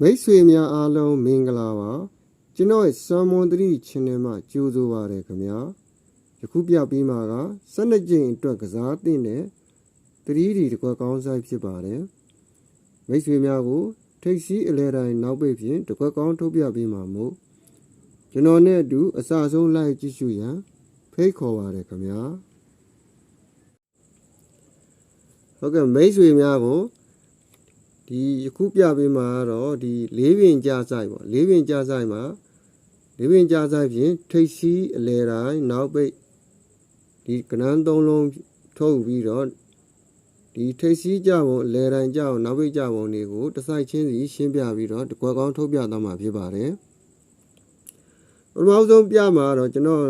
မိတ်ဆွေများအားလုံးမင်္ဂလာပါကျွန်တော်ရဲ့စာမွန်တရီ channel မှာကြိုဆိုပါရခင်ဗျာယခုပြပေးမှာက12ကြိမ်အတွက်ကစားသင့်တဲ့တရီဒီတစ်ခွက်ကောင်းဆိုင်ဖြစ်ပါတယ်မိတ်ဆွေများကို ထိတ်စီးအလဲတိုင်းနောက်ပိတ်ဖြင့်တစ်ခွက်ကောင်းထုတ်ပြပေးမှာမို့ကျွန်တော်နဲ့အတူအစဆုံးလိုက်ကြည့်ရှုရန်ဖိတ်ခေါ်ပါရခင်ဗျာဟုတ်ကဲ့မိတ်ဆွေများကို ဒီယခုပြပေးမှာကတော့ဒီလေးပင်ကြဆိုင်ပေါ့လေးပင်ကြဆိုင်မှာလေးပင်ကြဆိုင်ဖြင့်ထိတ်စီးအလဲတိုင်းနောက်ပိတ်ဒီကနန်းသုံးလုံးထုတ်ပြီးတော့ဒီထိတ်စီးကြပုံအလဲတိုင်းကြအောင်နောက်ပိတ်ကြပုံတွေကိုတစ်ဆိုင်ချင်းစီရှင်းပြပြီးတော့တကွက်ကောင်းထုတ်ပြသွားမှာဖြစ်ပါတယ်ပထမဆုံးပြမှာတော့ကျွန်တော်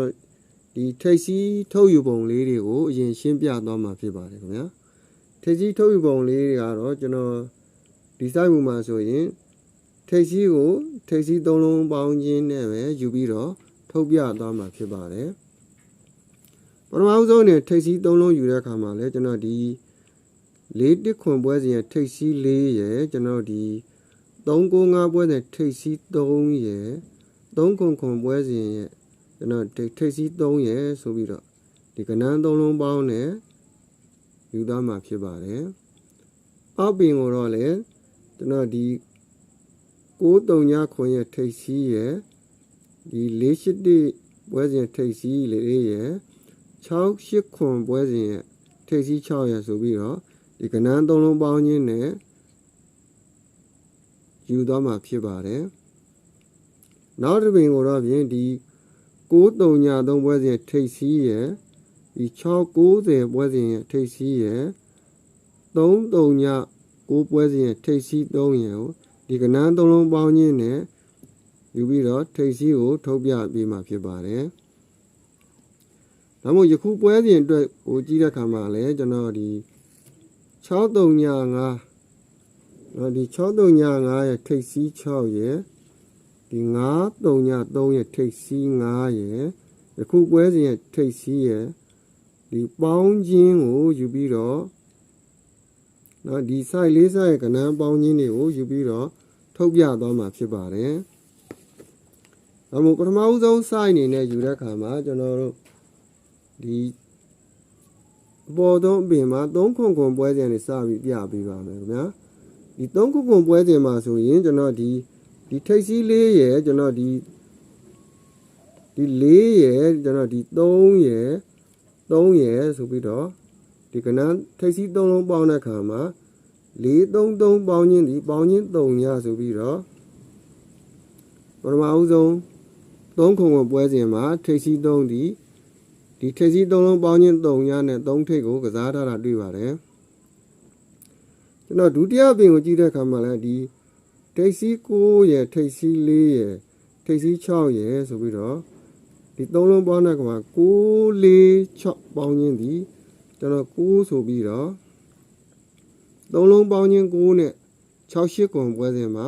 ဒီထိတ်စီးထုတ်ယူပုံလေးတွေကိုအရင်ရှင်းပြသွားမှာဖြစ်ပါတယ်ခင်ဗျာထိတ်စီးထုတ်ယူပုံလေးတွေကတော့ကျွန်တော် ဒီစိုက်မှုမှာဆိုရင်ထိပ်စီးကိုထိပ်စီး၃လုံးပေါင်းခြင်းနဲ့ပဲယူပြီးတော့ထုတ်ပြသွားမှာဖြစ်ပါတယ်ပထမဆုံးအနေနဲ့ထိပ်စီး၃လုံးယူတဲ့အခါမှာလဲကျွန်တော်ဒီလေးတစ်ခွန်ပွဲစဉ်ရဲ့ထိပ်စီး၄ရယ်ကျွန်တော်ဒီ395ပွဲစဉ်ထိပ်စီး3ရယ်3ခွန်ခွန်ပွဲစဉ်ရဲ့ကျွန်တော်ထိပ်စီး3ရယ်ဆိုပြီးတော့ဒီကဏ္ဍ3လုံးပေါင်းနဲ့ယူသားမှာဖြစ်ပါတယ်။အောက်ပင်ကိုတော့လည်း ကျွန်တော်ဒီ639ခွန်ရဲ့ထိပ်စီးရဲ့ဒီ481ပွဲစဉ်ထိပ်စီးလေးရဲ့68ခွန်ပွဲစဉ်ရဲ့ထိပ်စီး6ရဲ့ဆိုပြီးတော့ဒီကဏ္ဍသုံးလုံးပေါင်းခြင်းနဲ့ယူသွားမှာဖြစ်ပါတယ်နောက်တစ်ပင်ကိုတော့ဖြင့်ဒီ639ပွဲစဉ်ထိပ်စီးရဲ့ဒီ690ပွဲစဉ်ရဲ့ထိပ်စီးရဲ့339 ကိုးပွဲစဉ်ရဲ့ထိပ်စီး3ရယ်ကိုဒီကဏ္ဍသုံးလုံးပေါင်းခြင်းနဲ့ယူပြီးတော့ထိပ်စီးကိုထုတ်ပြပေးမှာဖြစ်ပါတယ်။ဒါမှမဟုတ်ယခုပွဲစဉ်အတွက်ကိုကြည့်တဲ့အခါမှာလည်းကျွန်တော်ဒီ635နော်ဒီ635ရဲ့ထိပ်စီး6ရယ်ဒီ933ရဲ့ထိပ်စီး9ရယ်ယခုပွဲစဉ်ရဲ့ထိပ်စီးရယ်ဒီပေါင်းခြင်းကိုယူပြီးတော့ နော်ဒီ site လေး site ရဲ့ကဏ္ဍပေါင်းခြင်းတွေကိုယူပြီးတော့ထုတ်ပြသွားမှာဖြစ်ပါတယ်။ဒါမို့ပထမဦးဆုံး site အနေနဲ့ယူတဲ့အခါမှာကျွန်တော်တို့ဒီအပေါ်ဆုံးအပြင်မှာ3ခွန်ခွန်ပွဲစဉ်တွေစပြီးပြပေးပါမယ်ခင်ဗျာ။ဒီ3ခွန်ခွန်ပွဲစဉ်မှာဆိုရင်ကျွန်တော်ဒီဒီထိပ်စီးလေးရယ်ကျွန်တော်ဒီဒီ4ရယ်ကျွန်တော်ဒီ3ရယ်3ရယ်ဆိုပြီးတော့ ဒီကဏ္ဍထိပ်စီးသုံးလုံးပေါင်းတဲ့အခါမှာ433ပေါင်းခြင်းဒီပေါင်းခြင်း3ညဆိုပြီးတော့ပထမဦးဆုံး3ခုံကိုပွဲစဉ်မှာထိပ်စီး3ဒီဒီထိပ်စီး3လုံးပေါင်းခြင်း3ညနဲ့3ထိပ်ကိုကစားထားတာတွေ့ပါတယ်ကျွန်တော်ဒုတိယပင်ကိုကြည့်တဲ့အခါမှာလည်းဒီထိပ်စီး9ရဲ့ထိပ်စီး4ရဲ့ထိပ်စီး6ရဲ့ဆိုပြီးတော့ဒီ3လုံးပေါင်းတဲ့အခါမှာ9 4 6ပေါင်းခြင်းဒီ ကျွန်တော်9ဆိုပြီးတော့သုံးလုံးပေါင်းချင်း9နဲ့68ကွန်ပွဲစဉ်မှာ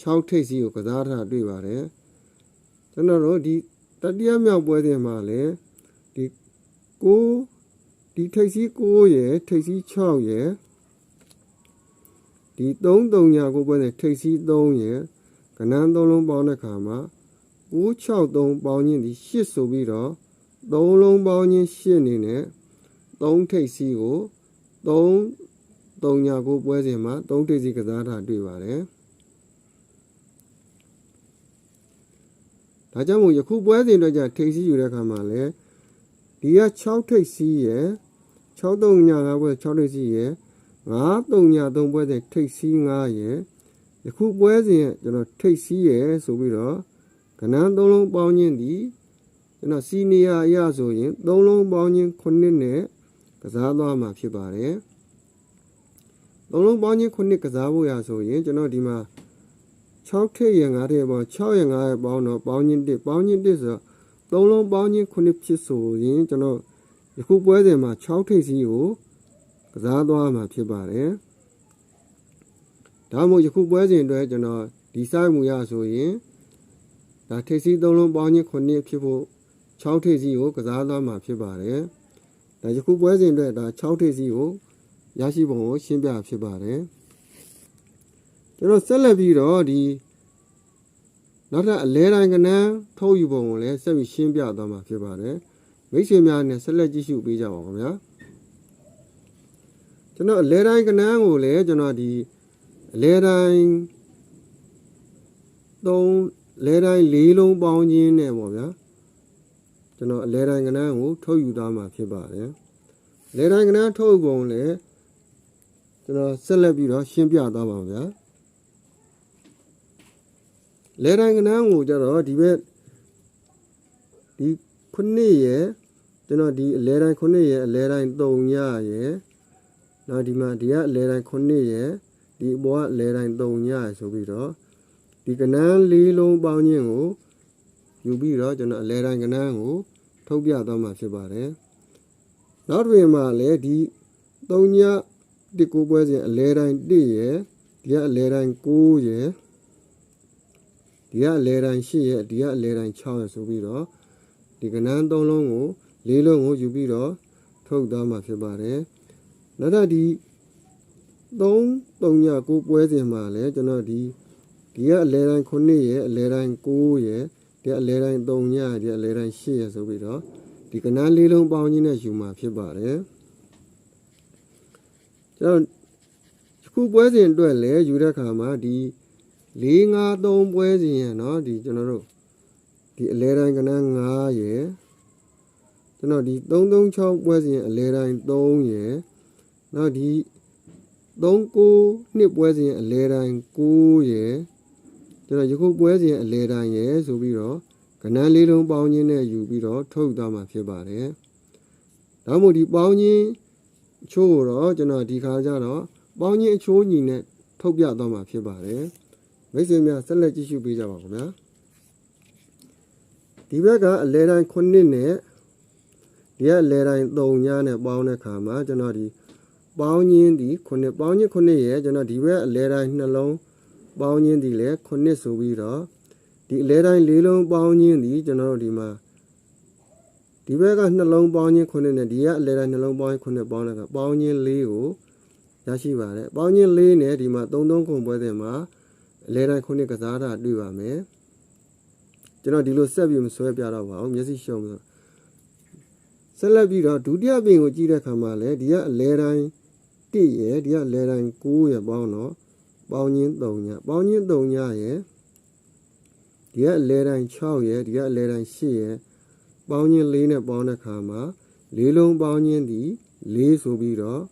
6ထိပ်စီကိုကစားထားတွေ့ပါတယ်ကျွန်တော်တို့ဒီတတိယမြောက်ပွဲစဉ်မှာလည်းဒီ9ဒီထိပ်စီ9ရယ်ထိပ်စီ6ရယ်ဒီ3 3ညာကိုပွဲစဉ်ထိပ်စီ3ရယ်ကဏ္ဍသုံးလုံးပေါင်းတဲ့ခါမှာ963ပေါင်းချင်းဒီ8ဆိုပြီးတော့သုံးလုံးပေါင်းချင်း8အနေနဲ့ 3ထိပ်စီးကို3 3ညာကိုပွဲစဉ်မှာ3ထိပ်စီးကစားတာတွေ့ပါတယ်။ဒါကြောင့်မို့ယခုပွဲစဉ်အတွက်じゃထိပ်စီးယူတဲ့အခါမှာလည်းဒီက6ထိပ်စီးရယ်6 3ညာကပွဲ6ထိပ်စီးရယ်9 3ညာ3ပွဲစဉ်ထိပ်စီး9ရယ်ယခုပွဲစဉ်ရဲ့ကျွန်တော်ထိပ်စီးရယ်ဆိုပြီးတော့ကဏ္ဍ3လုံးပေါင်းခြင်းဒီကျွန်တော်စီနီယာအရဆိုရင်3လုံးပေါင်းခြင်း9နဲ့ ကစားသွားမှာဖြစ်ပါတယ်။သုံးလုံးပေါင်းချင်းခုနှစ်ကစားဖို့ရဆိုရင်ကျွန်တော်ဒီမှာ6ထည့်ရ5ထည့်ပေါင်း6ရ5ရပေါင်းတော့ပေါင်းချင်း1ပေါင်းချင်း1ဆိုတော့သုံးလုံးပေါင်းချင်းခုနှစ်ဖြစ်ဆိုရင်ကျွန်တော်ယခုပွဲစဉ်မှာ6ထိပ်စီးကိုကစားသွားမှာဖြစ်ပါတယ်။ဒါမှမဟုတ်ယခုပွဲစဉ်အတွက်ကျွန်တော်ဒီဆိုင်မူရဆိုရင်ဒါထိပ်စီးသုံးလုံးပေါင်းချင်းခုနှစ်ဖြစ်ဖို့6ထိပ်စီးကိုကစားသွားမှာဖြစ်ပါတယ်။ ဒါယခုပွဲစဉ်အတွက်ဒါ6ထိပ်စီးကိုရရှိပုံကိုရှင်းပြဖြစ်ပါတယ်ကျွန်တော်ဆက်လက်ပြီးတော့ဒီနောက်ထပ်အလဲတိုင်းကနန်းထုတ်ယူပုံကိုလည်းဆက်ပြီးရှင်းပြသွားမှာဖြစ်ပါတယ်မိတ်ဆွေများနဲ့ဆက်လက်ကြည့်ရှုပေးကြပါဦးခင်ဗျာကျွန်တော်အလဲတိုင်းကနန်းကိုလည်းကျွန်တော်ဒီအလဲတိုင်းသုံးလဲတိုင်းလေးလုံးပေါင်းခြင်းနဲ့ပေါ့ဗျာ ကျွန်တော်အလဲတိုင်းကနန်းကိုထုတ်ယူသွားမှာဖြစ်ပါတယ်လဲတိုင်းကနန်းထုတ်ယူပုံလည်းကျွန်တော်ဆက်လက်ပြီးတော့ရှင်းပြသွားပါမယ်ဗျာလဲတိုင်းကနန်းကိုကြတော့ဒီဘက်ဒီခုနှစ်ရယ်ကျွန်တော်ဒီအလဲတိုင်းခုနှစ်ရယ်အလဲတိုင်း3ညရယ်နောက်ဒီမှာဒီကအလဲတိုင်းခုနှစ်ရယ်ဒီအပေါ်ကအလဲတိုင်း3ညရယ်ဆိုပြီးတော့ဒီကနန်းလေးလုံးပေါင်းခြင်းကို ယူပြီးတော့ကျွန်တော်အလဲတိုင်းကနန်းကိုထုတ်ပြသွားမှာဖြစ်ပါတယ်နောက်တစ်ပြင်မှာလည်းဒီ3ညဒီကိုပွဲစဉ်အလဲတိုင်း1ရယ်ဒီကအလဲတိုင်း9ရယ်ဒီကအလဲတိုင်း8ရဲ့ဒီကအလဲတိုင်း6ရဲ့ဆိုပြီးတော့ဒီကနန်း3လုံးကို၄လုံးကိုယူပြီးတော့ထုတ်သွားမှာဖြစ်ပါတယ်။နောက်တော့ဒီ3 3ည9ပွဲစဉ်မှာလည်းကျွန်တော်ဒီဒီကအလဲတိုင်း9ရဲ့အလဲတိုင်း9ရဲ့ ဒီကအလဲတိုင်း3ညဒီကအလဲတိုင်း8ရဲ့ဆိုပြီးတော့ဒီကနန်း၄လုံးပေါင်းခြင်းနဲ့ယူမှာဖြစ်ပါတယ်။ကျွန်တော်ခုပွဲစဉ်အတွက်လည်းယူတဲ့အခါမှာဒီ ၄၅3ပွဲစဉ်ရเนาะဒီကျွန်တော်တို့ဒီအလဲတိုင်းကနန်း9ရယ်ကျွန်တော်ဒီ336ပွဲစဉ်အလဲတိုင်း3ရယ်နောက်ဒီ39နှစ်ပွဲစဉ်အလဲတိုင်း9ရယ် ကျွန်တော်ယခုပွဲစဉ်အလဲတိုင်းရယ်ဆိုပြီးတော့ကနန်းလေးလုံးပေါင်းခြင်းနဲ့ယူပြီးတော့ထုတ်သွားမှာဖြစ်ပါတယ်။ဒါမှမဟုတ်ဒီပေါင်းခြင်းအချို့ကိုတော့ကျွန်တော်ဒီခါကျတော့ပေါင်းခြင်းအချိုးညီနဲ့ထုတ်ပြသွားမှာဖြစ်ပါတယ်။မိတ်ဆွေများဆက်လက်ကြည့်ရှုပေးကြပါဦးခင်ဗျာဒီဘက်ကအလဲတိုင်း9နဲ့ဒီကအလဲတိုင်း3ညနဲ့ပေါင်းတဲ့ခါမှာကျွန်တော်ဒီပေါင်းချင်းဒီ9ပေါင်းချင်း9ရဲ့ကျွန်တော်ဒီဘက်အလဲတိုင်းနှလုံး ပေါင်းချင်းဒီလဲ9ဆိုပြီးတော့ဒီအလဲတိုင်း၄လုံးပေါင်းချင်းဒီကျွန်တော်တို့ဒီမှာဒီဘက်ကနှလုံးပေါင်းချင်း9နဲ့ဒီကအလဲတိုင်းနှလုံးပေါင်းချင်း9ပေါင်းတဲ့အခါပေါင်းချင်း၄ကိုရရှိပါတယ်ပေါင်းချင်း၄နဲ့ဒီမှာ3 3ခုပွဲတဲ့မှာအလဲတိုင်းခုနှစ်ကစားတာတွေ့ပါမယ်ကျွန်တော်ဒီလိုဆက်ပြီးမဆွဲပြတော့ပါဘူးမျက်စိရှုံးပြီးဆက်လက်ပြီးတော့ဒုတိယပင်ကိုကြည့်တဲ့အခါမှာလည်းဒီကအလဲတိုင်း1ရယ်ဒီကအလဲတိုင်း9ရယ်ပေါင်းတော့ ပေါင်းချင်း3ညပေါင်းချင်း3ညရယ်ဒီကအလဲတိုင်း6ရယ်ဒီကအလဲတိုင်း8ရယ်ပေါင်းချင်း4နဲ့ပေါင်းတဲ့အခါမှာ၄လုံးပေါင်းချင်းဒီ4ဆိုပြီးတော့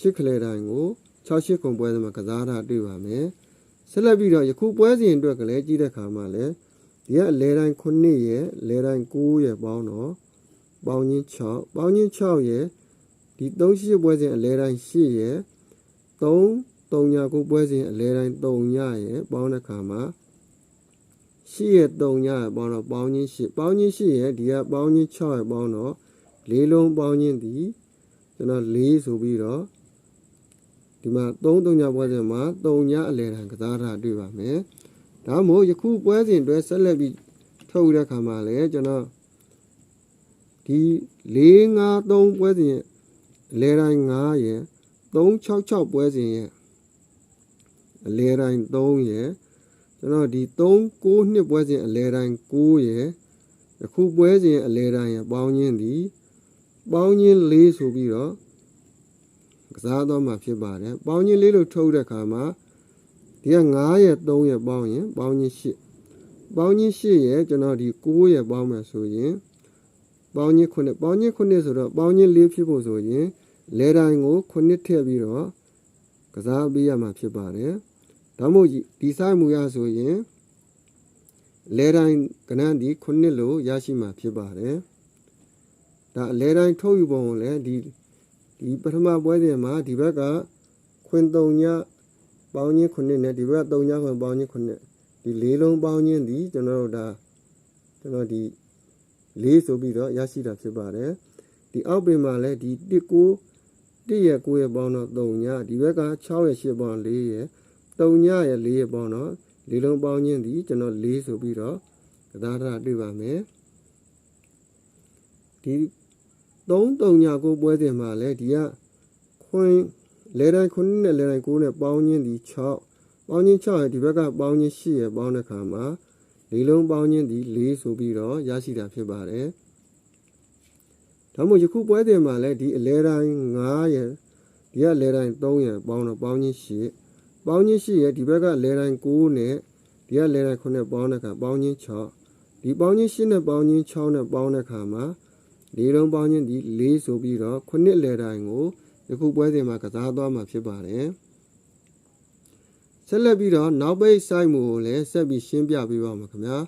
8ခလဲတိုင်းကို6 8ခုပွဲစမှာကစားတာတွေ့ပါမယ်ဆက်လက်ပြီးတော့ယခုပွဲစဉ်အတွက်ကလည်းကြည့်တဲ့ခါမှာလည်းဒီကအလဲတိုင်း9ရဲ့လဲတိုင်း9ရဲ့ပေါင်းတော့ပေါင်းချင်း6ပေါင်းချင်း6ရဲ့ဒီ38ပွဲစဉ်အလဲတိုင်း8ရဲ့3 3ည9ပွဲစဉ်အလဲတိုင်း3ညရဲ့ပေါင်းတဲ့ခါမှာ8ရဲ့3ညရဲ့ပေါင်းတော့ပေါင်းချင်း8ပေါင်းချင်း8ရဲ့ဒီကပေါင်းချင်း6ရဲ့ပေါင်းတော့လေးလုံးပေါင်းချင်းဒီကျွန်တော်4ဆိုပြီးတော့ဒီမှာ3 3ညပွဲစဉ်မှာ3ညအလဲတန်ကစားတာတွေ့ပါမယ်။ဒါမှမဟုတ်ယခုပွဲစဉ်အတွက်ဆက်လက်ပြီးထုတ်တဲ့ခါမှာလည်းကျွန်တော်ဒီ4 5 3ပွဲစဉ်အလဲတိုင်း9ရယ်3 6 6ပွဲစဉ်ရဲ့ အလဲတိုင်း3ရယ်ကျွန်တော်ဒီ3 9နှစ်ပွဲစဉ်အလဲတိုင်း9ရယ်ယခုပွဲစဉ်အလဲတိုင်းရယ်ပေါင်းချင်းဒီပေါင်းချင်း4ဆိုပြီးတော့ကစားတော့မှဖြစ်ပါတယ်။ပေါင်းချင်းလေးလို့ထုတ်တဲ့အခါမှာဒီက9ရဲ့3ရဲ့ပေါင်းရင်ပေါင်းချင်း8ပေါင်းချင်း8ရဲ့ကျွန်တော်ဒီ9ရဲ့ပေါင်းမယ်ဆိုရင်ပေါင်းချင်း9ပေါင်းချင်း9ဆိုတော့ပေါင်းချင်း4ဖြစ်ဖို့ဆိုရင်လဲတိုင်းကို9ထည့်ပြီးတော့ကစားပေးရမှာဖြစ်ပါတယ်။ ဒါမှမဟုတ်ဒီဆိုင်မူရဆိုရင်လဲတိုင်းကဏ္ဍဒီ9လို့ရရှိမှာဖြစ်ပါတယ်။ဒါလဲတိုင်းထုတ်ယူပုံကိုလည်းဒီဒီပထမပွဲစဉ်မှာဒီဘက်ကခွင်3ညပေါင်းချင်း9နဲ့ဒီဘက်က3ညခွင်ပေါင်းချင်း9ဒီလေးလုံးပေါင်းချင်းဒီကျွန်တော်တို့ဒါကျွန်တော်ဒီလေးဆိုပြီးတော့ရရှိတာဖြစ်ပါတယ်ဒီအောက်ပင်မှာလည်းဒီ1 9 1ရဲ့9ရဲ့ပေါင်းတော့3ညဒီဘက်က6ရဲ့8ပေါင်း4ရဲ့ 3ညရဲ့4ရဲ့ပေါင်းတော့လေးလုံးပေါင်းချင်းဒီကျွန်တော်4ဆိုပြီးတော့ကစားတာတွေ့ပါမယ်ဒီ3 3ညကိုပွဲတင်မှာလဲဒီကခွင်းလဲတိုင်း9နဲ့လဲတိုင်း9နဲ့ပေါင်းချင်းဒီ6ပေါင်းချင်း6ရဲ့ဒီဘက်ကပေါင်းချင်း8ရဲ့ပေါင်းတဲ့ခါမှာလေးလုံးပေါင်းချင်းဒီ4ဆိုပြီးတော့ရရှိတာဖြစ်ပါတယ်ဒါမှမဟုတ်ယခုပွဲတင်မှာလည်းဒီအလဲတိုင်း9ရဲ့ဒီကအလဲတိုင်း3ရဲ့ပေါင်းတော့ပေါင်းချင်း8 ပေါင်းချင်း8ရဲ့ဒီဘက်ကအလဲတိုင်း9နဲ့ဒီကလဲတိုင်း9ပေါင်းတဲ့ခါပေါင်းချင်း6ဒီပေါင်းချင်း8နဲ့ပေါင်းချင်း6နဲ့ပေါင်းတဲ့ခါမှာလေးလုံးပေါင်းချင်းဒီ4ဆိုပြီးတော့9လဲတိုင်းကိုယခုပွဲတင်မှာကစားသွားမှာဖြစ်ပါတယ်ဆက်လက်ပြီးတော့နောက်ပိတ်ဆိုင်မှုကိုလည်းဆက်ပြီးရှင်းပြပေးပါမယ်ခင်ဗျာ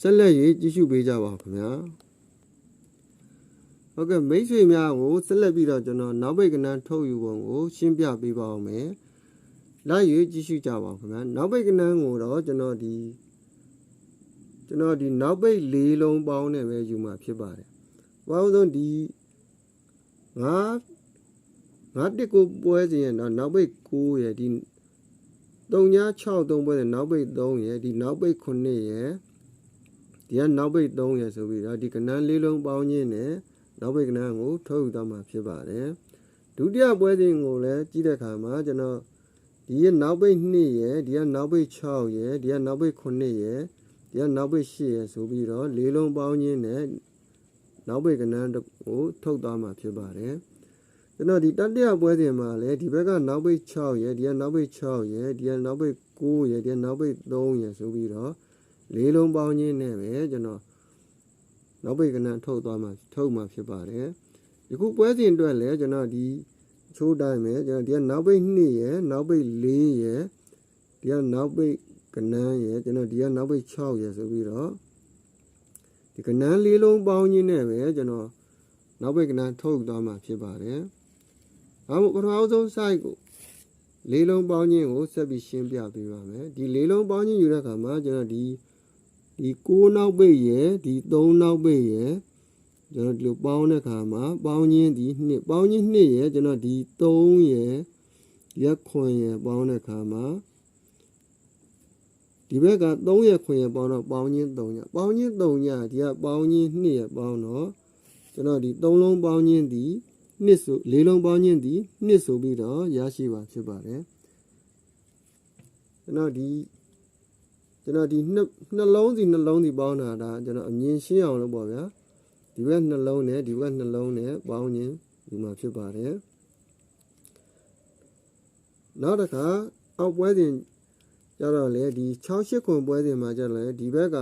ဆက်လက်ရေးကြည့်ရှုပေးကြပါဦးခင်ဗျာဟုတ်ကဲ့မိတ်ဆွေများကိုဆက်လက်ပြီးတော့ကျွန်တော်နောက်ပိတ်ကဏ္ဍထုတ်ယူပုံကိုရှင်းပြပေးပါဦးမယ် လိုက်ရေးကြည့်ရှုကြပါဦးခင်ဗျာနောက်ပိတ်ကဏ္ဍကိုတော့ကျွန်တော်ဒီကျွန်တော်ဒီနောက်ပိတ်၄လုံးပေါင်းနဲ့ပဲယူမှာဖြစ်ပါတယ်ဘာလို့လဲဒီငါငါတစ်ကိုပွဲစဉ်ရဲ့တော့နောက်ပိတ်9ရဲ့ဒီ3ည6 3ပွဲတဲ့နောက်ပိတ်3ရဲ့ဒီနောက်ပိတ်9ရဲ့ဒီကနောက်ပိတ်3ရဲ့ဆိုပြီးတော့ဒီကဏ္ဍ၄လုံးပေါင်းခြင်းနဲ့နောက်ပိတ်ကဏ္ဍကိုထုတ်ယူသွားမှာဖြစ်ပါတယ်ဒုတိယပွဲစဉ်ကိုလည်းကြည့်တဲ့အခါမှာကျွန်တော် ဒီရဲ့နောက်ပိတ်2ရဲ့ဒီကနောက်ပိတ်6ရဲ့ဒီကနောက်ပိတ်9ရဲ့ဒီကနောက်ပိတ်8ရဲ့ဆိုပြီးတော့၄လုံးပေါင်းခြင်းနဲ့နောက်ပိတ်ကဏ္ဍကိုထုတ်သွားမှာဖြစ်ပါတယ်ကျွန်တော်ဒီတတိယပွဲစဉ်မှာလည်းဒီဘက်ကနောက်ပိတ်6ရဲ့ဒီကနောက်ပိတ်6ရဲ့ဒီကနောက်ပိတ်9ရဲ့ဒီကနောက်ပိတ်3ရဲ့ဆိုပြီးတော့လေးလုံးပေါင်းခြင်းနဲ့ပဲကျွန်တော်နောက်ပိတ်ကဏ္ဍထုတ်သွားမှာထုတ်မှာဖြစ်ပါတယ်ဒီခုပွဲစဉ်အတွက်လည်းကျွန်တော်ဒီ ချိုးတိုင်းပဲကျွန်တော်ဒီကနောက်ပိတ်2ရဲ့နောက်ပိတ်4ရဲ့ဒီကနောက်ပိတ်ကဏ္ဍရဲ့ကျွန်တော်ဒီကနောက်ပိတ်6ရဲ့ဆိုပြီးတော့ဒီကဏ္ဍလေးလုံးပေါင်းခြင်းနဲ့ပဲကျွန်တော်နောက်ပိတ်ကဏ္ဍထုတ်သွားမှာဖြစ်ပါတယ်ဒါမှမဟုတ်ပထမဆုံး site ကိုလေးလုံးပေါင်းခြင်းကိုဆက်ပြီးရှင်းပြပေးပါမယ်ဒီလေးလုံးပေါင်းခြင်းယူတဲ့အခါမှာကျွန်တော်ဒီဒီ6နောက်ပိတ်ရယ်ဒီ3နောက်ပိတ်ရယ် ကျွန်တော်ဒီလိုပေါင်းတဲ့အခါမှာပေါင်းခြင်းဒီ2ပေါင်းခြင်း2ရယ်ကျွန်တော်ဒီ3ရယ်ရက်ခွင်ရယ်ပေါင်းတဲ့အခါမှာဒီဘက်က3ရက်ခွင်ရယ်ပေါင်းတော့ပေါင်းခြင်း3ညပေါင်းခြင်း3ညဒီကပေါင်းခြင်း2ရယ်ပေါင်းတော့ကျွန်တော်ဒီ3လုံးပေါင်းခြင်းဒီနှစ်ဆိုလေးလုံးပေါင်းခြင်းဒီနှစ်ဆိုပြီးတော့ရရှိပါဖြစ်ပါတယ်ကျွန်တော်ဒီကျွန်တော်ဒီနှစ်နှလုံးစီနှလုံးစီပေါင်းတာဒါကျွန်တော်အမြင်ရှင်းအောင်လုပ်ပါဗျာ ဒီဘက်နှလုံးနဲ့ဒီဘက်နှလုံးနဲ့ပေါင်းခြင်းဒီမှာဖြစ်ပါတယ်နောက်တစ်ခါအောက်ပွဲစဉ်ကြတော့လေဒီ6 8ခွန်ပွဲစဉ်မှာကြတော့လေဒီဘက်က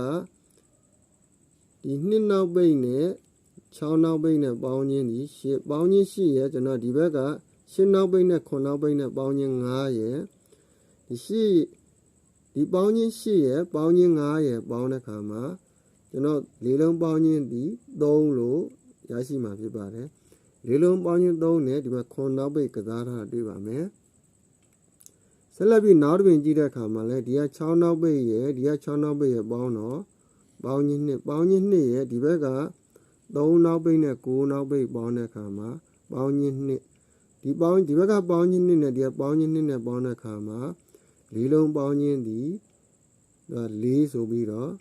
ဒီနှစ်နောက်ပိတ်နဲ့6နောက်ပိတ်နဲ့ပေါင်းခြင်းဒီရှစ်ပေါင်းခြင်းရှိရကျွန်တော်ဒီဘက်ကရှင်းနောက်ပိတ်နဲ့9နောက်ပိတ်နဲ့ပေါင်းခြင်း9ရယ်ဒီရှိဒီပေါင်းခြင်းရှိရပေါင်းခြင်း9ရပေါင်းတဲ့ခါမှာ ကျွန်တော်လေးလုံးပေါင်းခြင်းဒီ3လို့ရရှိမှာဖြစ်ပါတယ်လေးလုံးပေါင်းခြင်း3နဲ့ဒီမှာ9နောက်ပိတ်ကစားထားတွေ့ပါမယ်ဆက်လက်ပြီးနောက်တစ်ပင်ကြည့်တဲ့အခါမှာလည်းဒီက6နောက်ပိတ်ရဒီက6နောက်ပိတ်ရပေါင်းတော့ပေါင်းခြင်းနှစ်ပေါင်းခြင်းနှစ်ရဒီဘက်က3နောက်ပိတ်နဲ့9နောက်ပိတ်ပေါင်းတဲ့အခါမှာပေါင်းခြင်းနှစ်ဒီပေါင်းဒီဘက်ကပေါင်းခြင်းနှစ်နဲ့ဒီကပေါင်းခြင်းနှစ်နဲ့ပေါင်းတဲ့အခါမှာလေးလုံးပေါင်းခြင်းဒီ၄ဆိုပြီးတော့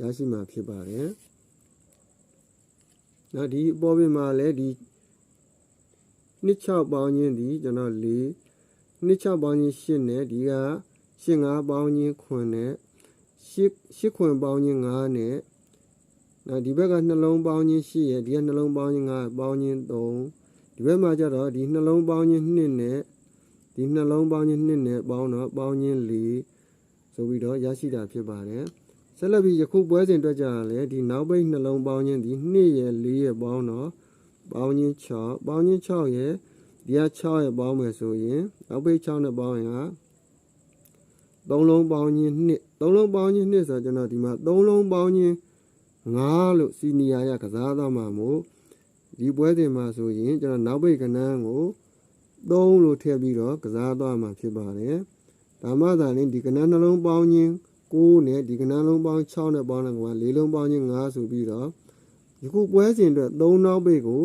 ရရှိမှာဖြစ်ပါတယ်။နောက်ဒီအပေါ်ပြင်မှာလည်းဒီနှစ်6ပေါင်းခြင်းဒီကျွန်တော်၄နှစ်6ပေါင်းခြင်း8နဲ့ဒီက8 5ပေါင်းခြင်း9နဲ့8 8ခွင်ပေါင်းခြင်း9နဲ့နောက်ဒီဘက်ကနှလုံးပေါင်းခြင်းရှိရဒီကနှလုံးပေါင်းခြင်း9ပေါင်းခြင်း3ဒီဘက်မှာကျတော့ဒီနှလုံးပေါင်းခြင်း2နဲ့ဒီနှလုံးပေါင်းခြင်း2နဲ့ပေါင်းတော့ပေါင်းခြင်း4ဆိုပြီးတော့ရရှိတာဖြစ်ပါတယ် ဆက်လက်ပြီးယခုပွဲစဉ်အတွက်ကြရလဲဒီနောက်ပိတ်နှလုံးပေါင်းခြင်းဒီ2ရဲ့4ရဲ့ပေါင်းတော့ပေါင်းခြင်း6ပေါင်းခြင်း6ရဲ့ဒီက6ရဲ့ပေါင်းမယ်ဆိုရင်နောက်ပိတ်6နဲ့ပေါင်းရင်ကသုံးလုံးပေါင်းခြင်း2သုံးလုံးပေါင်းခြင်း2ဆိုတော့ကျွန်တော်ဒီမှာသုံးလုံးပေါင်းခြင်းငါလို့စီနီယာရကစားသားမှာမို့ဒီပွဲစဉ်မှာဆိုရင်ကျွန်တော်နောက်ပိတ်ကနန်းကို3လို့ထည့်ပြီးတော့ကစားသွားမှာဖြစ်ပါတယ်ဒါမှသာလျှင်ဒီကနန်းနှလုံးပေါင်းခြင်း 9နဲ့ဒီကနန်းလုံးပေါင်း6နဲ့ပေါင်းတဲ့ကောင်က၄လုံးပေါင်းခြင်း9ဆိုပြီးတော့ဒီခုပွဲစဉ်အတွက်3နောက်ပိတ်ကို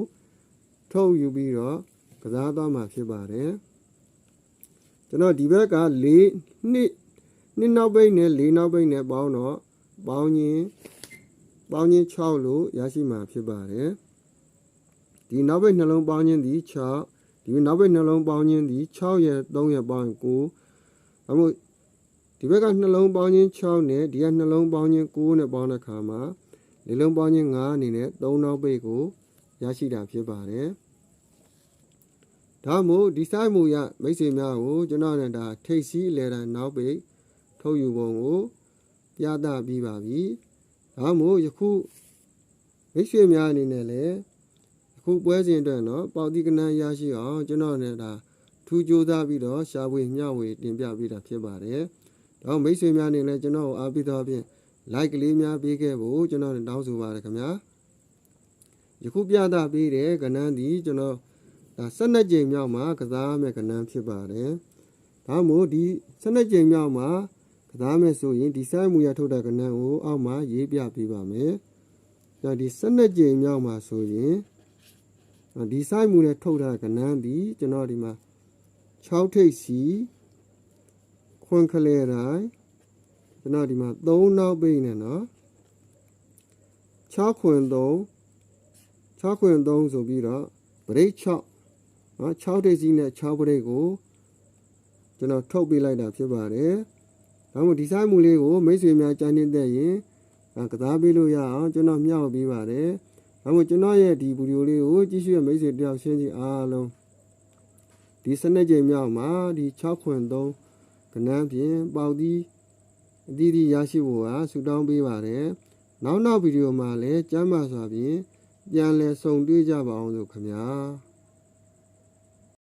ထုတ်ယူပြီးတော့ကစားသွားမှာဖြစ်ပါတယ်ကျွန်တော်ဒီဘက်က4နှစ်နှစ်နောက်ပိတ်နဲ့4နောက်ပိတ်နဲ့ပေါင်းတော့ပေါင်းခြင်းပေါင်းခြင်း6လို့ရရှိမှာဖြစ်ပါတယ်ဒီနောက်ဘက်နှလုံးပေါင်းခြင်းဒီ6ဒီနောက်ဘက်နှလုံးပေါင်းခြင်းဒီ6ရဲ့3ရဲ့ပေါင်း9အမှု ဒီဘက်ကနှလုံးပေါင်းခြင်း6နဲ့ဒီကနှလုံးပေါင်းခြင်း9နဲ့ပေါင်းတဲ့အခါမှာလေလုံးပေါင်းခြင်း9အနေနဲ့3နောက်ပိတ်ကိုရရှိတာဖြစ်ပါတယ်ဒါမို့ဒီစိုက်မှုရမိတ်ဆွေများကိုကျွန်တော်နဲ့ဒါထိတ်စီးအလဲတိုင်းနောက်ပိတ်ထုတ်ယူပုံကိုပြသပြီးပါပြီဒါမို့ယခုမိတ်ဆွေများအနေနဲ့လည်းယခုပွဲစဉ်အတွက်နော်ပေါတိကနန်းရရှိအောင်ကျွန်တော်နဲ့ဒါထူးကြိုးစားပြီးတော့ရှာဖွေမျှဝေတင်ပြပေးတာဖြစ်ပါတယ်။ တော့မိတ်ဆွေများအနေနဲ့ကျွန်တော်ကိုအားပေးတော့ဖြင့် like ကလေးများပေးခဲ့ဖို့ကျွန်တော်တောင်းဆိုပါတယ်ခင်ဗျာ။ယခုပြသပေးတဲ့ကဏ္ဍသည်ကျွန်တော်ဒါ12ကြိမ်မြောက်မှာကစားမဲ့ကဏ္ဍဖြစ်ပါတယ်။ဒါမို့ဒီ12ကြိမ်မြောက်မှာကစားမဲ့ဆိုရင်ဒီစိုက်မှုရထုတ်တဲ့ကဏ္ဍကိုအောက်မှာရေးပြပေးပါမယ်။ဒါဒီ12ကြိမ်မြောက်မှာဆိုရင်ဒီစိုက်မှုနဲ့ထုတ်တဲ့ကဏ္ဍသည်ကျွန်တော်ဒီမှာ6ထိပ်စီ ခွန်ခလဲတိုင်းကျွန်တော်ဒီမှာ3နောက်ပိတ်နေနော်6ခွင်3 6ခွင်3ဆိုပြီးတော့ဗရိတ်6နော်6ထိပ်စီနဲ့6ဗရိတ်ကိုကျွန်တော်ထုတ်ပေးလိုက်တာဖြစ်ပါတယ်ဒါမှမဟုတ်ဒီဆိုင်မူလေးကိုမိတ်ဆွေများကြိုင်းနေတဲ့ရင်ကစားပေးလို့ရအောင်ကျွန်တော်မျှဝေပေးပါတယ်ဒါမှမဟုတ်ကျွန်တော်ရဲ့ဒီဗီဒီယိုလေးကိုကြည့်ရှုရမိတ်ဆွေတယောက်ရှင်းကြည့်အားလုံးဒီစနစ်ချိန်မြောက်မှာဒီ6ခွင်3 ကဏ္ဍဖြင့်ပေါက်သည်အသီးသီးရရှိဖို့ဟာဆူတောင်းပေးပါတယ်နောက်နောက်ဗီဒီယိုမှာလည်းကျမ်းမာစွာဖြင့်ပြန်လည်ဆုံတွေ့ကြပါအောင်လို့ခင်ဗျာ